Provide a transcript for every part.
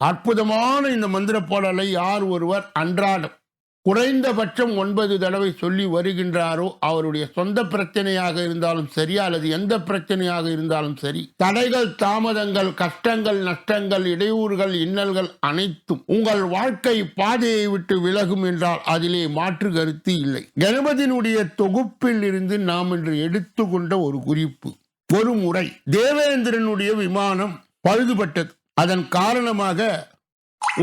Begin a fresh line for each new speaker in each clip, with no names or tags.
அற்புதமான இந்த மந்திர பாடலை யார் ஒருவர் அன்றாடம் குறைந்தபட்சம் ஒன்பது தடவை சொல்லி வருகின்றாரோ அவருடைய சொந்த பிரச்சனையாக இருந்தாலும் சரி அல்லது எந்த பிரச்சனையாக இருந்தாலும் சரி தடைகள் தாமதங்கள் கஷ்டங்கள் நஷ்டங்கள் இடையூறுகள் இன்னல்கள் அனைத்தும் உங்கள் வாழ்க்கை பாதையை விட்டு விலகும் என்றால் அதிலே மாற்று கருத்து இல்லை. கணபதியினுடைய தொகுப்பில் இருந்து நாம் இன்று எடுத்துக்கொண்ட ஒரு குறிப்பு. ஒரு முறை தேவேந்திரனுடைய விமானம் பழுதுபட்டது. அதன் காரணமாக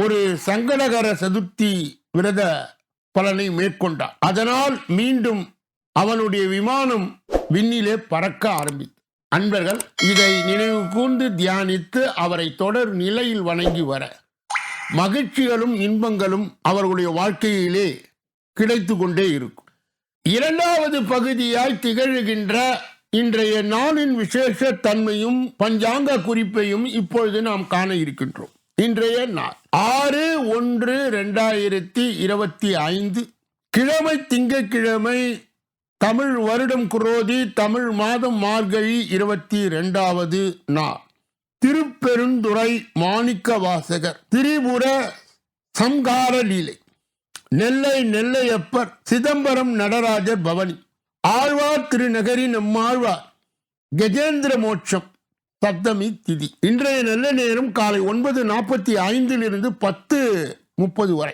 ஒரு சங்கடகர சதுர்த்தி விரத பலனை மேற்கொண்டார் அதனால் மீண்டும் அவனுடைய விமானம் விண்ணிலே பறக்க ஆரம்பித்தது. அன்பர்கள் இதை நினைவு கூர்ந்து தியானித்து அவரை தொடர் நிலையில் வணங்கி வர மகிழ்ச்சிகளும் இன்பங்களும் அவர்களுடைய வாழ்க்கையிலே கிடைத்து கொண்டே இருக்கும். இரண்டாவது பகுதியாய் திகழ்கின்ற இன்றைய நாளின் விசேஷ தன்மையும் பஞ்சாங்க குறிப்பையும் இப்பொழுது நாம் காண இருக்கின்றோம். இன்றைய நாள் ஆறு ஒன்று ரெண்டாயிரத்தி இருபத்தி ஐந்து. கிழமை திங்கட்கிழமை தமிழ் வருடம் குரோதி தமிழ் மாதம் மார்கழி இருபத்தி ரெண்டாவது நாள். திருப்பெருந்துறை மாணிக்க வாசகர் திரிபுர சம்கார லீலை நெல்லை நெல்லையப்பர் சிதம்பரம் நடராஜர் பவனி ஆழ்வார் திருநகரி நம்மாழ்வார் கஜேந்திர மோட்சம் சப்தமி திதி. இன்றைய நல்ல நேரம் காலை ஒன்பது நாற்பத்தி ஐந்திலிருந்து பத்து முப்பது வரை.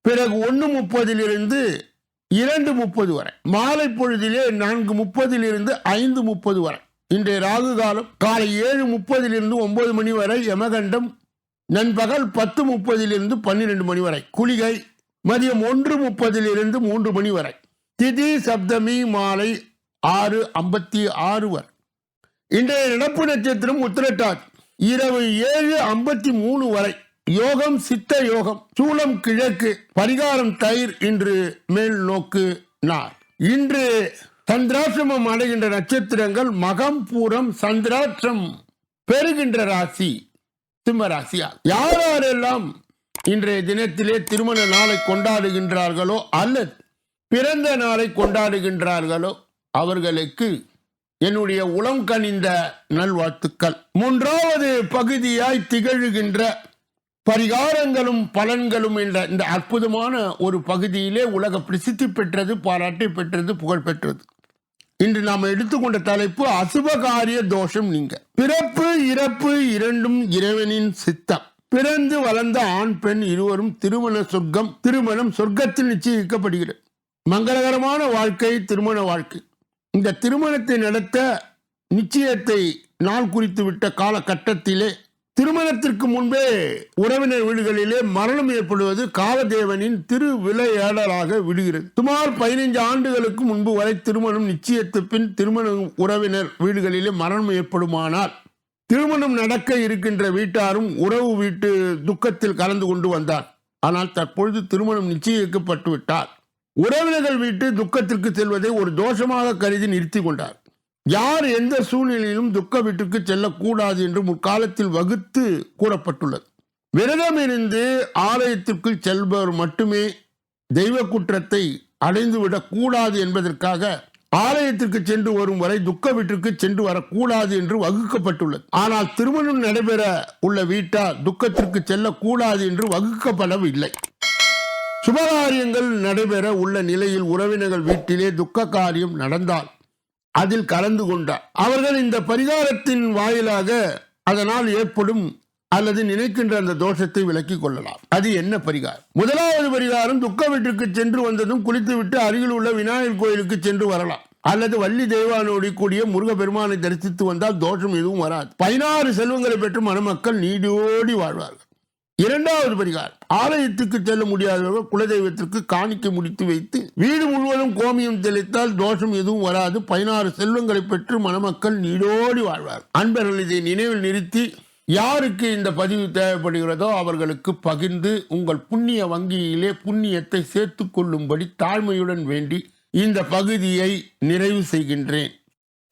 பிறகு ஒன்று முப்பதிலிருந்து இரண்டு முப்பது வரை. மாலை பொழுதிலே நான்கு முப்பதிலிருந்து ஐந்து முப்பது வரை. இன்றைய ராகு காலம் காலை ஏழு முப்பதிலிருந்து ஒன்பது மணி வரை யமகண்டம் நண்பகல் பத்து முப்பதிலிருந்து பன்னிரெண்டு மணி வரை. குளிகை மதியம் ஒன்று முப்பதிலிருந்து மூன்று மணி வரை. திதி சப்தமி மாலை ஆறு ஐம்பத்தி ஆறு வர். இன்றைய நடப்பு நட்சத்திரம் உத்திரட்டாதி. இரவு ஏழு ஐம்பத்தி மூணு வரை. யோகம் சித்த யோகம் சூளம் கிழக்கு பரிகாரம் தயிர் இன்று மேல் நோக்கு நார் இன்று சந்திராசிரமம் அடைகின்ற நட்சத்திரங்கள் மகம் பூரம் சந்திராட்சம் பெறுகின்ற ராசி சிம்ம ராசியா யார் யாரெல்லாம் இன்றைய தினத்திலே திருமண நாளை கொண்டாடுகின்றார்களோ அல்லது பிறந்த நாளை கொண்டாடுகின்றார்களோ அவர்களுக்கு என்னுடைய உளம் கனிந்த நல்வாழ்த்துக்கள். மூன்றாவது பகுதியாய் திகழ்கின்ற பரிகாரங்களும் பலன்களும் என்ற இந்த அற்புதமான ஒரு பகுதியிலே உலக பிரசித்தி பெற்றது பாராட்டை பெற்றது புகழ் பெற்றது. இன்று நாம் எடுத்துக்கொண்ட தலைப்பு அசுபகாரிய தோஷம் நீங்க. பிறப்பு இறப்பு இரண்டும் இறைவனின் சித்தம். பிறந்து வளர்ந்த ஆண் பெண் இருவரும் திருமண சொர்க்கம் திருமணம் சொர்க்கத்தில் நிச்சயிக்கப்படுகிறது. மங்களகரமான வாழ்க்கை திருமண வாழ்க்கை. இந்த திருமணத்தை நடத்த நிச்சயத்தை நாள் குறித்து விட்ட காலகட்டத்திலே திருமணத்திற்கு முன்பே உறவினர் வீடுகளிலே மரணம் ஏற்படுவது காலதேவனின் திரு விளையாடலாக விடுகிறது. சுமார் பதினைஞ்சு ஆண்டுகளுக்கு முன்பு வரை திருமணம் நிச்சயத்து பின் திருமண உறவினர் வீடுகளிலே மரணம் ஏற்படுமானால் திருமணம் நடக்க இருக்கின்ற வீட்டாரும் உறவு வீட்டு துக்கத்தில் கலந்து கொண்டு வந்தார். ஆனால் தற்பொழுது திருமணம் நிச்சயிக்கப்பட்டு விட்டார் உறவினர்கள் வீட்டு துக்கத்திற்கு செல்வதை ஒரு தோஷமாக கருதி நிறுத்தி கொண்டார். யார் எந்த சூழ்நிலையிலும் துக்க வீட்டுக்கு செல்லக்கூடாது என்று முற்காலத்தில் வகுத்து கூறப்பட்டுள்ளது. விரதம் இருந்து ஆலயத்திற்குள் செல்பவர் மட்டுமே தெய்வ குற்றத்தை அடைந்துவிடக் கூடாது என்பதற்காக ஆலயத்திற்கு சென்று வரும் வரை துக்க வீட்டிற்கு சென்று வரக்கூடாது என்று வகுக்கப்பட்டுள்ளது. ஆனால் திருமணம் நடைபெற உள்ள வீட்டார் துக்கத்திற்கு செல்லக்கூடாது என்று வகுக்கப்படவில்லை. சுபகாரியங்கள் நடைபெற உள்ள நிலையில் உறவினர்கள் வீட்டிலே துக்க காரியம் நடந்தால் அதில் கலந்து கொண்டார். அவர்கள் இந்த பரிகாரத்தின் வாயிலாக அதனால் ஏற்படும் அல்லது நினைக்கின்ற அந்த தோஷத்தை விலக்கிக் கொள்ளலாம். அது என்ன பரிகாரம்? முதலாவது பரிகாரம் துக்க வீட்டுக்கு சென்று வந்ததும் குளித்துவிட்டு அருகில் உள்ள விநாயகர் கோயிலுக்கு சென்று வரலாம். அல்லது வள்ளி தெய்வானோடி கூடிய முருகப்பெருமானை தரிசித்து வந்தால் தோஷம் எதுவும் வராது. பதினாறு செல்வங்களை பெற்று மணமக்கள் நீடோடி வாழ்வார்கள். இரண்டாவது பரிகாரம் ஆலயத்துக்கு செல்ல முடியாதவர்கள் குலதெய்வத்திற்கு காணிக்கை முடித்து வைத்து வீடு முழுவதும் கோமியம் தெளித்தால் தோஷம் எதுவும் வராது பதினாறு செல்வங்களை பெற்று மணமக்கள் நீடோடி வாழ்வார் அன்பர்கள் இதை நினைவில் நிறுத்தி யாருக்கு இந்த பதிவு தேவைப்படுகிறதோ அவர்களுக்கு பகிர்ந்து உங்கள் புண்ணிய வங்கியிலே புண்ணியத்தை சேர்த்து கொள்ளும்படி தாழ்மையுடன் வேண்டி இந்த பகுதியை நிறைவு செய்கின்றேன்.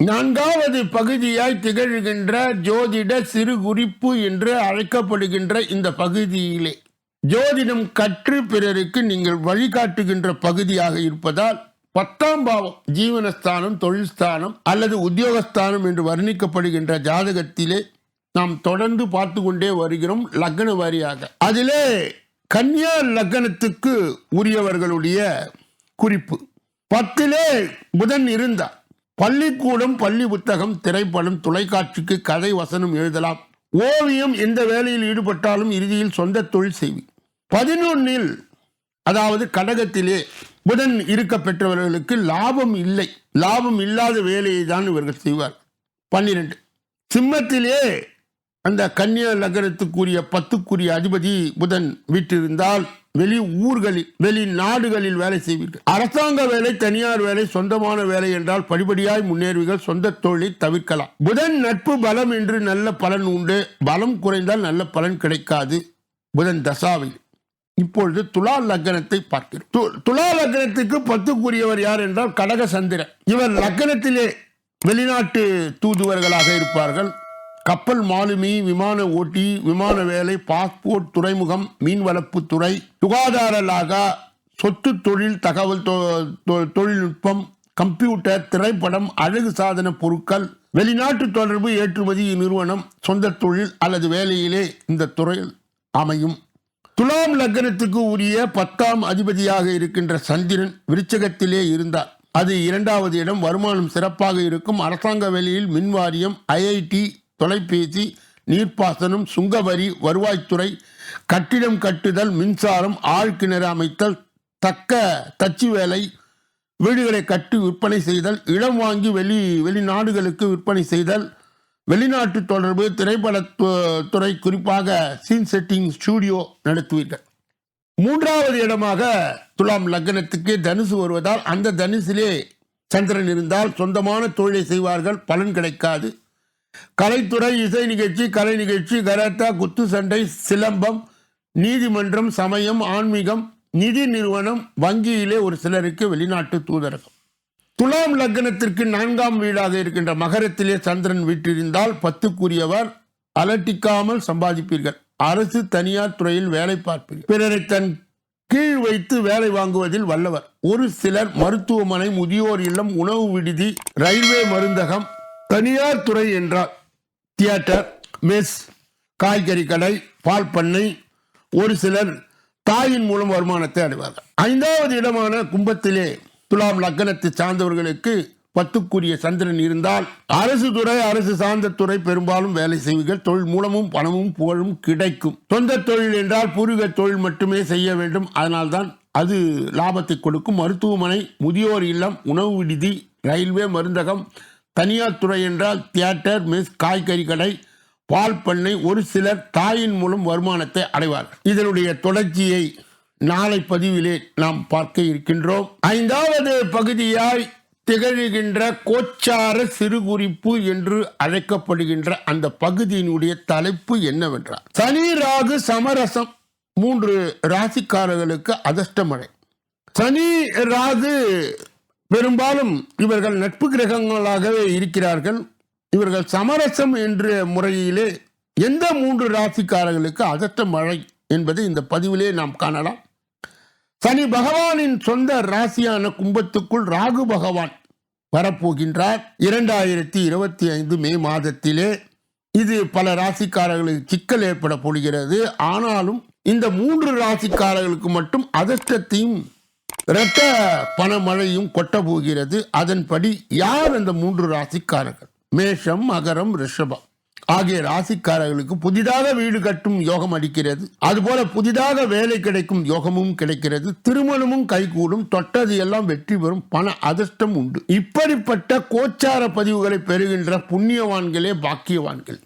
நான்காவது பகுதியாய் திகழ்கின்ற ஜோதிட சிறு குறிப்பு என்று அழைக்கப்படுகின்ற இந்த பகுதியிலே. ஜோதிடம் கற்று பிறருக்கு நீங்கள் வழிகாட்டுகின்ற பகுதியாக இருப்பதால் பத்தாம் பாவம் ஜீவனஸ்தானம் தொழில்ஸ்தானம் அல்லது உத்தியோகஸ்தானம் என்று வர்ணிக்கப்படுகின்ற ஜாதகத்திலே நாம் தொடர்ந்து பார்த்து கொண்டே வருகிறோம் லக்ன வாரியாக. அதிலே கன்னியா லக்னத்துக்கு உரியவர்களுடைய குறிப்பு. பத்திலே புதன் இருந்தார். பள்ளிக்கூடம் பள்ளி புத்தகம் திரைப்படம் தொலைக்காட்சிக்கு கதை வசனம் எழுதலாம். ஓவியம் எந்த வேலையில் ஈடுபட்டாலும் இறுதியில் சொந்த தொழில் செய்வி. பதினொன்னில் அதாவது கடகத்திலே புதன் இருக்க பெற்றவர்களுக்கு லாபம் இல்லை. லாபம் இல்லாத வேலையை தான் இவர்கள் செய்வார். பன்னிரெண்டு. சிம்மத்திலே அந்த கன்னியா நகரத்துக்குரிய பத்துக்குரிய அதிபதி புதன் வீட்டிருந்தால் வெளி ஊர்களில் வெளி நாடுகளில் வேலை செய்வீர்கள். அரசாங்க வேலை தனியார் வேலை சொந்தமான வேலை என்றால் படிப்படியாய் முன்னேறுவீர்கள் சொந்த தொழிலை தவிர்க்கலாம். புதன் நட்பு பலம் என்று நல்ல பலன் உண்டு. பலம் குறைந்தால் நல்ல பலன் கிடைக்காது. புதன் தசாவில். இப்பொழுது துலா லக்னத்தை பார்க்கிறோம். து- துலா லக்னத்துக்கு பத்துக்குரியவர் யார் என்றால் கடக சந்திரன். இவர் லக்னத்திலே வெளிநாட்டு தூதுவர்களாக இருப்பார்கள். கப்பல் மாலுமி விமான ஓட்டி விமான வேலை பாஸ்போர்ட் துறைமுகம் மீன் துறை சுகாதார லாகா சொத்து தொழில் தகவல் தொ- தொ- தொழில்நுட்பம் கம்ப்யூட்டர் திரைப்படம் அழகு சாதன பொருட்கள் வெளிநாட்டு தொடர்பு ஏற்றுமதி நிறுவனம் சொந்த தொழில் அல்லது வேலையிலே இந்த துறையில் அமையும். துலாம் லக்னத்துக்கு உரிய பத்தாம் அதிபதியாக இருக்கின்ற சந்திரன் விருச்சகத்திலே இருந்தார். அது இரண்டாவது இடம் வருமானம் சிறப்பாக இருக்கும். அரசாங்க வேலையில் மின்வாரியம் ஐஐடி தொலைபேசி நீர்ப்பாசனம் சுங்கவரி வருவாய்த்துறை கட்டிடம் கட்டுதல் மின்சாரம் ஆழ்கிணறு அமைத்தல் தக்க தச்சு வேலை வீடுகளை கட்டி விற்பனை செய்தல் இடம் வாங்கி வெளி வெளிநாடுகளுக்கு விற்பனை செய்தல் வெளிநாட்டு தொடர்பு திரைப்பட துறை குறிப்பாக சீன் செட்டிங் ஸ்டூடியோ நடத்துவீர்கள். மூன்றாவது இடமாக துலாம் லக்னத்துக்கு தனுசு வருவதால் அந்த தனுசிலே சந்திரன் இருந்தால் சொந்தமான தொழிலை செய்வார்கள் பலன் கிடைக்காது. கலைத்துறை இசை நிகழ்ச்சி கலை நிகழ்ச்சி கராத்தா குத்து சண்டை சிலம்பம் நீதிமன்றம் சமயம் ஆன்மீகம் நிதி நிறுவனம் வங்கியிலே ஒரு சிலருக்கு வெளிநாட்டு தூதரகம். துலாம் லக்னத்திற்கு நான்காம் வீடாக இருக்கின்ற மகரத்திலே சந்திரன் வீட்டிருந்தால் பத்துக்குரியவர் அலட்டிக்காமல் சம்பாதிப்பீர்கள். அரசு தனியார் துறையில் வேலை பார்ப்பீர்கள். பிறரை தன் கீழ் வைத்து வேலை வாங்குவதில் வல்லவர். ஒரு சிலர் மருத்துவமனை முதியோர் இல்லம் உணவு விடுதி ரயில்வே மருந்தகம் தனியார் துறை என்றால் தியேட்டர் மெஸ் காய்கறி கடை பால் பண்ணை ஒரு சிலர் தாயின் மூலம் வருமானத்தை அடைவார்கள். ஐந்தாவது இடமான கும்பத்திலே துலாம் லக்னத்தை சார்ந்தவர்களுக்கு பத்துக்குரிய சந்திரன் இருந்தால் அரசு துறை அரசு சார்ந்த துறை பெரும்பாலும் வேலை செய்வீர்கள். தொழில் மூலமும் பணமும் புகழும் கிடைக்கும். சொந்த தொழில் என்றால் பூர்வீக தொழில் மட்டுமே செய்ய வேண்டும். அதனால்தான் அது லாபத்தை கொடுக்கும். மருத்துவமனை முதியோர் இல்லம் உணவு விடுதி ரயில்வே மருந்தகம் தனியார் துறை என்றால் தியேட்டர் மிஸ் காய்கறி கடை பால் பண்ணை ஒரு சிலர் தாயின் மூலம் வருமானத்தை அடைவார்கள். இதனுடைய தொடர்ச்சியை நாளை பதிவிலே நாம் பார்க்க இருக்கின்றோம். ஐந்தாவது பகுதியாய் திகழ்கின்ற கோச்சார சிறுகுறிப்பு என்று அழைக்கப்படுகின்ற அந்த பகுதியினுடைய தலைப்பு என்னவென்றால் சனி ராகு சமரசம் மூன்று ராசிக்காரர்களுக்கு அதிர்ஷ்டமழை சனி ராகு பெரும்பாலும் இவர்கள் நட்பு கிரகங்களாகவே இருக்கிறார்கள். இவர்கள் சமரசம் என்ற முறையிலே எந்த மூன்று ராசிக்காரர்களுக்கு அதட்ட மழை என்பதை இந்த பதிவிலே நாம் காணலாம். சனி பகவானின் சொந்த ராசியான கும்பத்துக்குள் ராகு பகவான் வரப்போகின்றார். இரண்டாயிரத்தி இருபத்தி ஐந்து மே மாதத்திலே இது பல ராசிக்காரர்களுக்கு சிக்கல் ஏற்பட போடுகிறது ஆனாலும் இந்த மூன்று ராசிக்காரர்களுக்கு மட்டும் அதிர்ஷ்டத்தையும் இரத்த பணமழையும் கொட்ட போகிறது அதன்படி யார் அந்த மூன்று ராசிக்காரர்கள்? மேஷம் மகரம் ரிஷபம். ஆகிய ராசிக்காரர்களுக்கு புதிதாக வீடு கட்டும் யோகம் அடிக்கிறது அதுபோல புதிதாக வேலை கிடைக்கும் யோகமும் கிடைக்கிறது. திருமணமும் கைகூடும். தொட்டது எல்லாம் வெற்றி பெறும். பண அதிர்ஷ்டம் உண்டு. இப்படிப்பட்ட கோச்சார பதிவுகளை பெறுகின்ற புண்ணியவான்களே பாக்கியவான்கள்.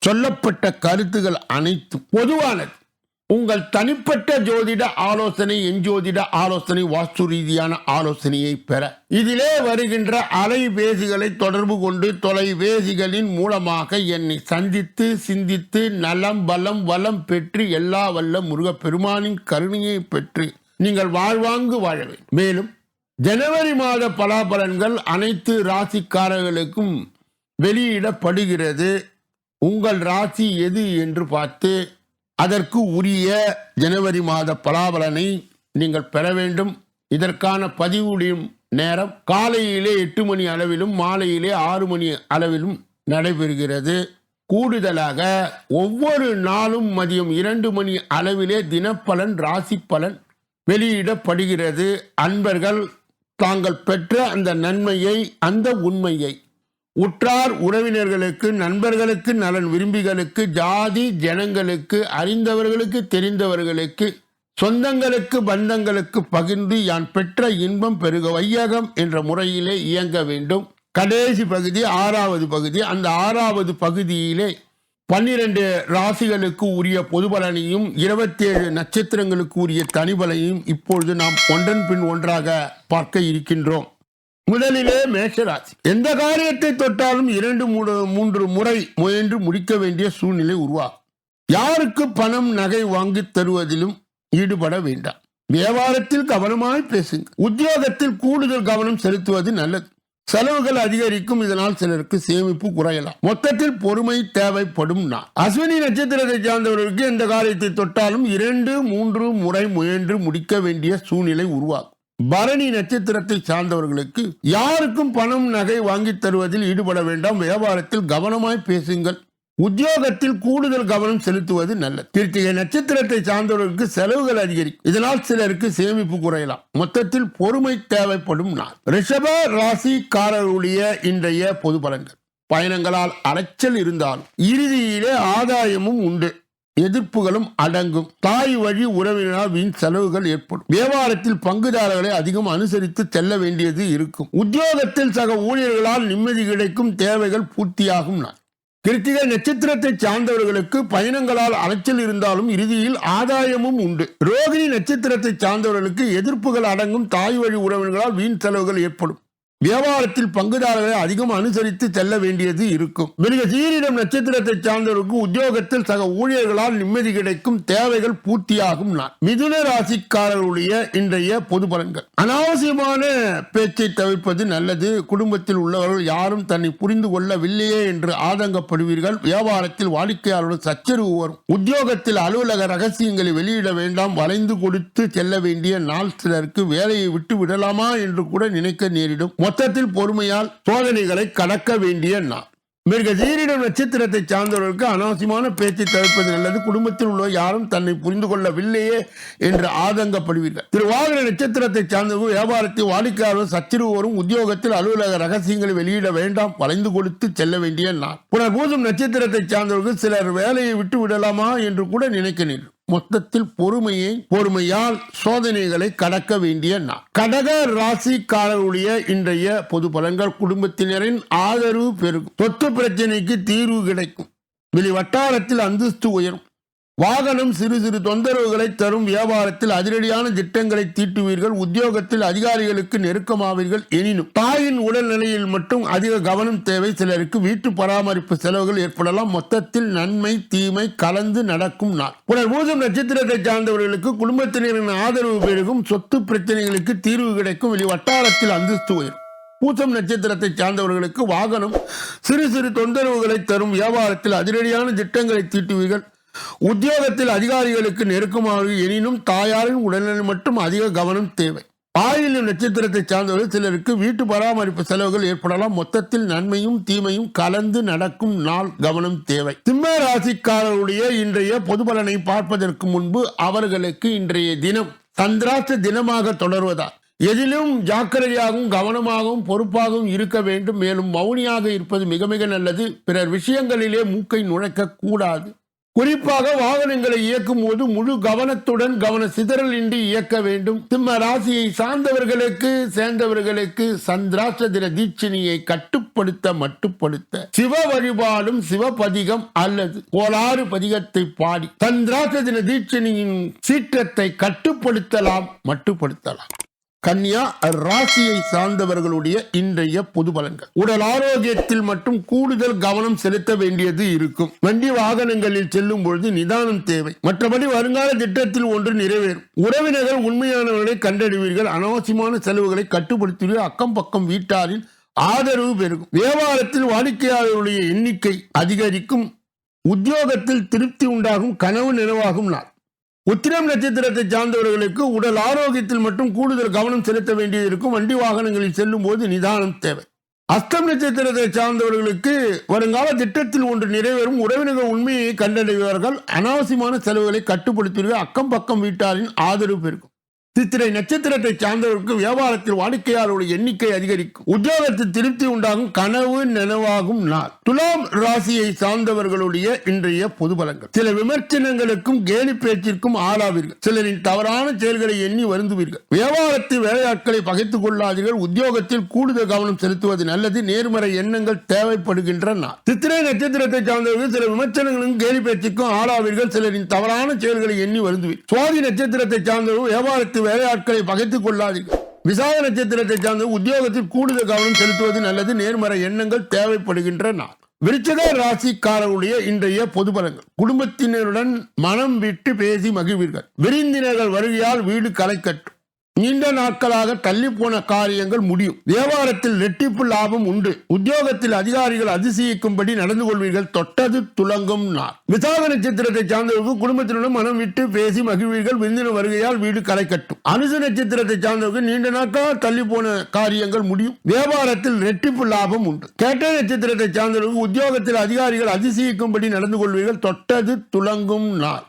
சொல்லப்பட்ட கருத்துகள் அனைத்தும் பொதுவானது. உங்கள் தனிப்பட்ட ஜோதிட ஆலோசனை என் ஜோதிட ஆலோசனை வாஸ்து ரீதியான ஆலோசனையை பெற. இதிலே வருகின்ற அலைபேசிகளை தொடர்பு கொண்டு தொலைபேசிகளின் மூலமாக என்னை சந்தித்து சிந்தித்து நலம் பலம் வலம் பெற்று எல்லா வல்ல முருகப்பெருமானின் கருணையை பெற்று நீங்கள் வாழ்வாங்கு வாழ வேண்டும். மேலும் ஜனவரி மாத பலாபலன்கள் அனைத்து ராசிக்காரர்களுக்கும் வெளியிடப்படுகிறது. உங்கள் ராசி எது என்று பார்த்து அதற்கு உரிய ஜனவரி மாத பலாபலனை நீங்கள் பெற வேண்டும். இதற்கான பதிவுடையும் நேரம் காலையிலே எட்டு மணி அளவிலும் மாலையிலே ஆறு மணி அளவிலும் நடைபெறுகிறது. கூடுதலாக ஒவ்வொரு நாளும் மதியம் இரண்டு மணி அளவிலே தினப்பலன் ராசி பலன் வெளியிடப்படுகிறது. அன்பர்கள் தாங்கள் பெற்ற அந்த நன்மையை அந்த உண்மையை உற்றார் உறவினர்களுக்கு நண்பர்களுக்கு நலன் விரும்பிகளுக்கு ஜாதி ஜனங்களுக்கு அறிந்தவர்களுக்கு தெரிந்தவர்களுக்கு சொந்தங்களுக்கு பந்தங்களுக்கு பகிர்ந்து யான் பெற்ற இன்பம் பெருக வையகம் என்ற முறையிலே இயங்க வேண்டும். கடைசி பகுதி ஆறாவது பகுதி அந்த ஆறாவது பகுதியிலே பன்னிரண்டு ராசிகளுக்கு உரிய பொதுபலனையும் இருபத்தேழு நட்சத்திரங்களுக்கு உரிய தனிபலனையும் இப்பொழுது நாம் ஒன்றன் பின் ஒன்றாக பார்க்க இருக்கின்றோம். முதலிலே மேஷராசி. எந்த காரியத்தை தொட்டாலும் இரண்டு மூன்று முறை முயன்று முடிக்க வேண்டிய சூழ்நிலை உருவாகும். யாருக்கு பணம் நகை வாங்கி தருவதிலும் ஈடுபட வேண்டாம். வியாபாரத்தில் கவனமாய் பேசுங்க உத்தியோகத்தில் கூடுதல் கவனம் செலுத்துவது நல்லது. செலவுகள் அதிகரிக்கும் இதனால் சிலருக்கு சேமிப்பு குறையலாம். மொத்தத்தில் பொறுமை தேவைப்படும் நான் அஸ்வினி நட்சத்திரத்தை சார்ந்தவர்களுக்கு எந்த காரியத்தை தொட்டாலும் இரண்டு மூன்று முறை முயன்று முடிக்க வேண்டிய சூழ்நிலை உருவாகும். பரணி நட்சத்திரத்தை சார்ந்தவர்களுக்கு யாருக்கும் பணம் நகை வாங்கித் தருவதில் ஈடுபட வேண்டாம். வியாபாரத்தில் கவனமாய் பேசுங்கள். உத்தியோகத்தில் கூடுதல் கவனம் செலுத்துவது நல்லது. கிருத்திகை நட்சத்திரத்தை சார்ந்தவர்களுக்கு செலவுகள் அதிகரிக்கும். இதனால் சிலருக்கு சேமிப்பு குறையலாம். மொத்தத்தில் பொறுமை தேவைப்படும் நாள். ரிஷப ராசிக்காரருடைய இன்றைய பொது பலன்கள். பயணங்களால் அலைச்சல் இருந்தாலும் இறுதியிலே ஆதாயமும் உண்டு. எதிர்ப்புகளும் அடங்கும். தாய் வழி உறவினரால் வீண் செலவுகள் ஏற்படும். வியாபாரத்தில் பங்குதாரர்களை அதிகம் அனுசரித்து செல்ல வேண்டியது இருக்கும். உத்தியோகத்தில் சக ஊழியர்களால் நிம்மதி கிடைக்கும் தேவைகள் பூர்த்தியாகும் நான் கிருத்திகை நட்சத்திரத்தை சார்ந்தவர்களுக்கு பயணங்களால் அலைச்சல் இருந்தாலும் இறுதியில் ஆதாயமும் உண்டு. ரோகிணி நட்சத்திரத்தை சார்ந்தவர்களுக்கு எதிர்ப்புகள் அடங்கும் தாய் வழி உறவினர்களால் வீண் செலவுகள் ஏற்படும். வியாபாரத்தில் பங்குதாரர்களை அதிகம் அனுசரித்து செல்ல வேண்டியது இருக்கும். மிருக சீரிடம் நட்சத்திரத்தை சார்ந்தவருக்கு உத்தியோகத்தில் சக ஊழியர்களால் நிம்மதி கிடைக்கும் தேவைகள் பூர்த்தியாகும் நான் மிதுன ராசிக்காரர்களுடைய இன்றைய பொது பலன்கள். அனாவசியமான பேச்சை தவிர்ப்பது நல்லது. குடும்பத்தில் உள்ளவர்கள் யாரும் தன்னை புரிந்து கொள்ளவில்லையே என்று ஆதங்கப்படுவீர்கள். வியாபாரத்தில் வாடிக்கையாளர்கள் சச்சரவு வரும். உத்தியோகத்தில் அலுவலக ரகசியங்களை வெளியிட வேண்டாம். வளைந்து கொடுத்து செல்ல வேண்டிய நாள் சிலருக்கு வேலையை விட்டு விடலாமா என்று கூட நினைக்க நேரிடும். மொத்தத்தில் பொறுமையால் சோதனைகளை கடக்க வேண்டிய நாள். மிருக சீரிடம் நட்சத்திரத்தை சார்ந்தவர்களுக்கு அனாவசியமான பேச்சை தவிர்ப்பது நல்லது. குடும்பத்தில் உள்ள யாரும் தன்னை புரிந்து கொள்ளவில்லையே என்று ஆதங்கப்படுவீர்கள். திருவாதிர நட்சத்திரத்தை சார்ந்தவர்கள் வியாபாரத்தில் வாடிக்கையாளர் சச்சரவோரும் உத்தியோகத்தில் அலுவலக ரகசியங்களை வெளியிட வேண்டாம். வளைந்து கொடுத்து செல்ல வேண்டிய நான் புனர்பூசம் நட்சத்திரத்தை சார்ந்தவர்கள் சிலர் வேலையை விட்டு விடலாமா என்று கூட நினைக்க நேரும் மொத்தத்தில் பொறுமையை பொறுமையால் சோதனைகளை கடக்க வேண்டிய நாள். கடக ராசிக்காரருடைய இன்றைய பொது பலன்கள் குடும்பத்தினரின் ஆதரவு பெருகும். தொற்று பிரச்சனைக்கு தீர்வு கிடைக்கும். வெளி வட்டாரத்தில் அந்தஸ்து உயரும். வாகனம் சிறு சிறு தொந்தரவுகளை தரும் வியாபாரத்தில் அதிரடியான திட்டங்களை தீட்டுவீர்கள். உத்தியோகத்தில் அதிகாரிகளுக்கு நெருக்கமாவீர்கள் எனினும் தாயின் உடல்நிலையில் மட்டும் அதிக கவனம் தேவை. சிலருக்கு வீட்டு பராமரிப்பு செலவுகள் ஏற்படலாம். மொத்தத்தில் நன்மை தீமை கலந்து நடக்கும் நாள். புனர்பூசம் நட்சத்திரத்தை சார்ந்தவர்களுக்கு குடும்பத்தினரின் ஆதரவு பெருகும். சொத்து பிரச்சனைகளுக்கு தீர்வு கிடைக்கும். வெளி வட்டாரத்தில் அந்தஸ்து உயரும். பூசம் நட்சத்திரத்தை சார்ந்தவர்களுக்கு வாகனம் சிறு சிறு தொந்தரவுகளை தரும். வியாபாரத்தில் அதிரடியான திட்டங்களை தீட்டுவீர்கள். உத்தியோகத்தில் அதிகாரிகளுக்கு நெருக்கமாக எனினும் தாயாரின் உடல்நிலை மட்டும் அதிக கவனம் தேவை. ஆயிலும் நட்சத்திரத்தை சார்ந்தவர்கள் சிலருக்கு வீட்டு பராமரிப்பு செலவுகள் ஏற்படலாம். மொத்தத்தில் நன்மையும் தீமையும் கலந்து நடக்கும் நாள் கவனம் தேவை. சிம்ம ராசிக்காரருடைய இன்றைய பொது பலனை பார்ப்பதற்கு முன்பு அவர்களுக்கு இன்றைய தினம் சந்திராஷ்ட தினமாக தொடர்வதால் எதிலும் ஜாக்கிரதையாகவும் கவனமாகவும் பொறுப்பாகவும் இருக்க வேண்டும். மேலும் மௌனியாக இருப்பது மிக மிக நல்லது. பிறர் விஷயங்களிலே மூக்கை நுழைக்க கூடாது. குறிப்பாக வாகனங்களை இயக்கும் போது முழு கவனத்துடன் கவன சிதறல் இன்றி இயக்க வேண்டும். சிம்ம ராசியை சார்ந்தவர்களுக்கு சேர்ந்தவர்களுக்கு சந்திராச தீட்சணியை கட்டுப்படுத்த மட்டுப்படுத்த. சிவ வழிபாடும் சிவபதிகம் அல்லது கோளாறு பதிகத்தை பாடி சந்திராசதின தீட்சணியின் சீற்றத்தை கட்டுப்படுத்தலாம் மட்டுப்படுத்தலாம். கன்யா ராசியை சார்ந்தவர்களுடைய இன்றைய பொது பலன்கள். உடல் ஆரோக்கியத்தில் மட்டும் கூடுதல் கவனம் செலுத்த வேண்டியது இருக்கும். வண்டி வாகனங்களில் செல்லும் பொழுது நிதானம் தேவை. மற்றபடி வருங்கால திட்டத்தில் ஒன்று நிறைவேறும். உறவினர்கள் உண்மையானவர்களை கண்டறிவீர்கள். அனாவசியமான செலவுகளை கட்டுப்படுத்துவீர்கள் அக்கம் பக்கம் வீட்டாரின் ஆதரவு பெருகும். வியாபாரத்தில் வாடிக்கையாளர்களுடைய எண்ணிக்கை அதிகரிக்கும். உத்தியோகத்தில் திருப்தி உண்டாகும். கனவு நினைவாகும் நாள். உத்திரம் நட்சத்திரத்தை சார்ந்தவர்களுக்கு உடல் ஆரோக்கியத்தில் மட்டும் கூடுதல் கவனம் செலுத்த வேண்டியது இருக்கும் வண்டி வாகனங்களில் செல்லும் போது நிதானம் தேவை. அஸ்தம் நட்சத்திரத்தை சார்ந்தவர்களுக்கு வருங்கால திட்டத்தில் ஒன்று நிறைவேறும். உறவினர்கள் உண்மையை கண்டறிவார்கள் அனாவசியமான செலவுகளை கட்டுப்படுத்துவீர்கள். அக்கம் பக்கம் வீட்டாரின் ஆதரவு பெருக்கும் சித்திரை நட்சத்திரத்தை சார்ந்தவர்களுக்கு வியாபாரத்தில் வாடிக்கையாளருடைய எண்ணிக்கை அதிகரிக்கும். உத்தியோகத்தில் திருப்தி உண்டாகும் கனவு நினைவாகும் நாள். துலாம் ராசியை சார்ந்தவர்களுடைய இன்றைய பொது பலங்கள் சில விமர்சனங்களுக்கும் கேலி பேச்சிற்கும் ஆளாவீர்கள். சிலரின் தவறான செயல்களை எண்ணி வருந்துவீர்கள். வியாபாரத்தில் வேலையாட்களை பகைத்துக் கொள்ளாதீர்கள். உத்தியோகத்தில் கூடுதல் கவனம் செலுத்துவது நல்லது. நேர்மறை எண்ணங்கள் தேவைப்படுகின்ற நாள். சித்திரை நட்சத்திரத்தை சார்ந்தவர்கள் சில விமர்சனங்களுக்கும் கேலி பேச்சுக்கும் ஆளாவீர்கள். சிலரின் தவறான செயல்களை எண்ணி வருந்துவீர்கள். சுவாதி நட்சத்திரத்தை சார்ந்தவர்கள் வியாபாரத்தில் வேலையாட்களை பகைத்துக் கொள்ளாதீர்கள். விசாக நட்சத்திரத்தை சார்ந்த உத்தியோகத்தில் கூடுதல் கவனம் செலுத்துவது நல்லது. நேர்மறை எண்ணங்கள் தேவைப்படுகின்ற நாள் விருச்சக ராசிக்காரருடைய இன்றைய பொது பலன்கள். குடும்பத்தினருடன் மனம் விட்டு பேசி மகிழ்வீர்கள். விருந்தினர்கள் வருகையால் வீடு களை நீண்ட நாட்களாக தள்ளி போன காரியங்கள் முடியும். வியாபாரத்தில் ரெட்டிப்பு லாபம் உண்டு. உத்தியோகத்தில் அதிகாரிகள் அதிசயிக்கும்படி நடந்து கொள்வீர்கள். தொட்டது துலங்கும் நாள். விசாக நட்சத்திரத்தை சார்ந்தவர்கள் குடும்பத்தினரும் மனம் விட்டு பேசி மகிழ்வீர்கள். விருந்தின வருகையால் வீடு களை கட்டும். அனுச நட்சத்திரத்தை சார்ந்தவர்கள் நீண்ட நாட்களாக தள்ளி போன காரியங்கள் முடியும். வியாபாரத்தில் ரெட்டிப்பு லாபம் உண்டு. கேட்ட நட்சத்திரத்தை சார்ந்தவர்கள் உத்தியோகத்தில் அதிகாரிகள் அதிசயிக்கும்படி நடந்து கொள்வீர்கள். தொட்டது துலங்கும் நாள்.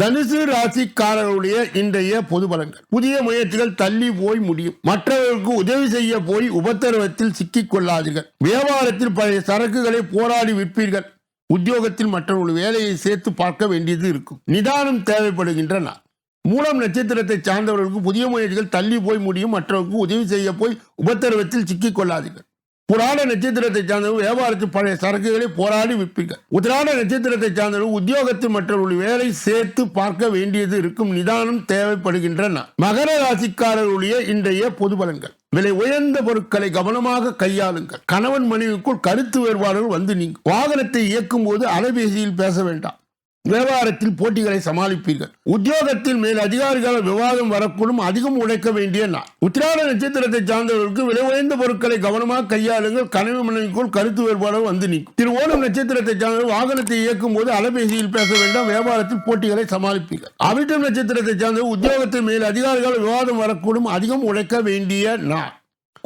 தனுசு ராசிக்காரர்களுடைய இன்றைய பொது பலன்கள். புதிய முயற்சிகள் தள்ளி போய் முடியும். மற்றவர்களுக்கு உதவி செய்ய போய் உபத்திரவத்தில் சிக்கிக் கொள்ளாதீர்கள். வியாபாரத்தில் பழைய சரக்குகளை போராடி விற்பீர்கள். உத்தியோகத்தில் மற்றவர்கள் வேலையை சேர்த்து பார்க்க வேண்டியது இருக்கும். நிதானம் தேவைப்படுகின்றன மூலம் நட்சத்திரத்தை சார்ந்தவர்களுக்கு புதிய முயற்சிகள் தள்ளி போய் முடியும். மற்றவர்களுக்கு உதவி செய்ய போய் உபத்திரவத்தில் சிக்கிக் கொள்ளாதீர்கள். புராண நட்சத்திரத்தை சார்ந்தவர்கள் வியாபாரத்தில் பழைய சரக்குகளை போராடி விற்பீங்க. உத்திராட நட்சத்திரத்தை சார்ந்தவர்கள் உத்தியோகத்தில் மற்றவர்கள் வேலை சேர்த்து பார்க்க வேண்டியது இருக்கும் நிதானம் தேவைப்படுகின்றன. மகர ராசிக்காரர்களுடைய இன்றைய பொது பலன்கள். விலை உயர்ந்த பொருட்களை கவனமாக கையாளுங்கள். கணவன் மனைவிக்குள் கருத்து வேறுபாடுகள் வந்து நீங்க வாகனத்தை இயக்கும் போது அலைபேசியில் பேச வேண்டாம். வியாபாரத்தில் போட்டிகளை சமாளிப்பீர்கள். உத்தியோகத்தில் மேல் அதிகாரிகள் விவாதம் வரக்கூடும் அதிகம் உழைக்க வேண்டிய நாள். உத்திராட நட்சத்திரத்தை சார்ந்தவர்களுக்கு விலை உயர்ந்த பொருட்களை கவனமாக கையாளுங்கள். கனவு மனைவிக்குள் கருத்து வேறுபாடு வந்து நீக்கும் திரு ஓணம் நட்சத்திரத்தை சார்ந்தவர் வாகனத்தை இயக்கும் போது அலைபேசியில் பேச வேண்டாம். வியாபாரத்தில் போட்டிகளை சமாளிப்பீர்கள். அவிட்டம் நட்சத்திரத்தை சார்ந்தவர் உத்தியோகத்தில் மேல் அதிகாரிகள் விவாதம் வரக்கூடும் அதிகம் உழைக்க வேண்டிய நாள்.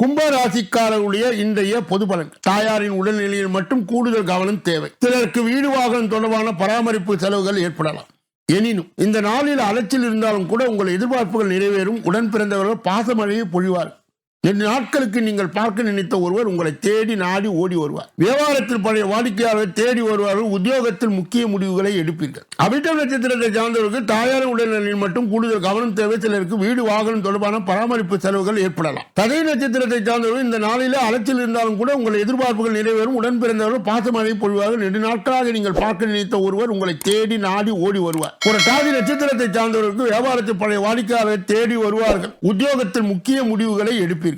கும்பராசிக்காரர்களுடைய இன்றைய பொது பலன். தாயாரின் உடல்நிலையில் மட்டும் கூடுதல் கவனம் தேவை. சிலருக்கு வீடு வாகனம் தொடர்பான பராமரிப்பு செலவுகள் ஏற்படலாம். எனினும் இந்த நாளில் அலைச்சல் இருந்தாலும் கூட உங்கள் எதிர்பார்ப்புகள் நிறைவேறும். உடன் பிறந்தவர்கள் பாசமழையை பொழிவார் ரெண்டு நாட்களுக்கு நீங்கள் பார்க்க நினைத்த ஒருவர் உங்களை தேடி நாடி ஓடி வருவார். வியாபாரத்தில் பழைய வாடிக்கையாளர் தேடி வருவார்கள். உத்தியோகத்தில் முக்கிய முடிவுகளை எடுப்பீர்கள். அபிட்டம் நட்சத்திரத்தை சார்ந்தவர்கள் தாயாரின் உடல்நிலையில் மட்டும் கூடுதல் கவனம் தேவை. சிலருக்கு வீடு வாகனம் தொடர்பான பராமரிப்பு செலவுகள் ஏற்படலாம். ததை நட்சத்திரத்தை சார்ந்தவர்கள் இந்த நாளில் அலைச்சல் இருந்தாலும் கூட உங்கள் எதிர்பார்ப்புகள் நிறைவேறும். உடன் பிறந்தவர்கள் பாசமழை பொழிவார்கள். ரெண்டு நாட்களாக நீங்கள் பார்க்க நினைத்த ஒருவர் உங்களை தேடி நாடி ஓடி வருவார். ஒரு தாதி நட்சத்திரத்தை சார்ந்தவர்களுக்கு வியாபாரத்தில் பழைய வாடிக்கையாளர் தேடி வருவார்கள். உத்தியோகத்தில் முக்கிய முடிவுகளை எடுப்பீர்கள்.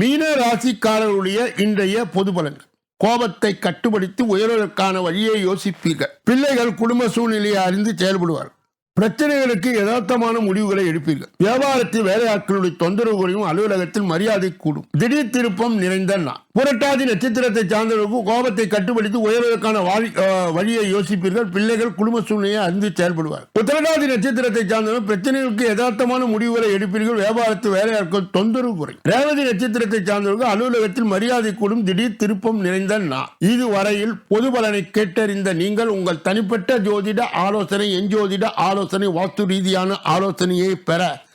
மீன ராசிக்காரர்களுடைய இன்றைய பொது பலன்கள். கோபத்தை கட்டுப்படுத்தி உயர்வதற்கான வழியை யோசிப்பீர்கள். பிள்ளைகள் குடும்ப சூழ்நிலையை அறிந்து செயல்படுவார்கள். பிரச்சனைகளுக்கு யதார்த்தமான முடிவுகளை எடுப்பீர்கள். வியாபாரத்தில் வேலையாட்களுடைய தொந்தரவு குறையும் அலுவலகத்தில் மரியாதை கூடும். திடீர் திருப்பம் நிறைந்த நாள். புரட்டாதி நட்சத்திரத்தை சார்ந்தவர்களுக்கு கோபத்தை கட்டுப்படுத்தி உயர்வதற்கான வாழி- வழியை யோசிப்பீர்கள். பிள்ளைகள் குடும்ப சூழ்நிலையை அறிந்து செயல்படுவார். உத்திரட்டாதி நட்சத்திரத்தை சார்ந்தவர்கள் பிரச்சனைகளுக்கு யதார்த்தமான முடிவுகளை எடுப்பீர்கள். வியாபாரத்து வேலையாட்கள் தொந்தரவு குறை ரேவதி நட்சத்திரத்தை சார்ந்தவர்கள் அலுவலகத்தில் மரியாதை கூடும். திடீர் திருப்பம் நிறைந்த நான் இதுவரையில் பொது பலனை கேட்டறிந்த நீங்கள் உங்கள் தனிப்பட்ட ஜோதிட ஆலோசனை எஞ்சோதிட ஆலோசனை வாஸ்து ரீதியான ஆலோசனையை பெற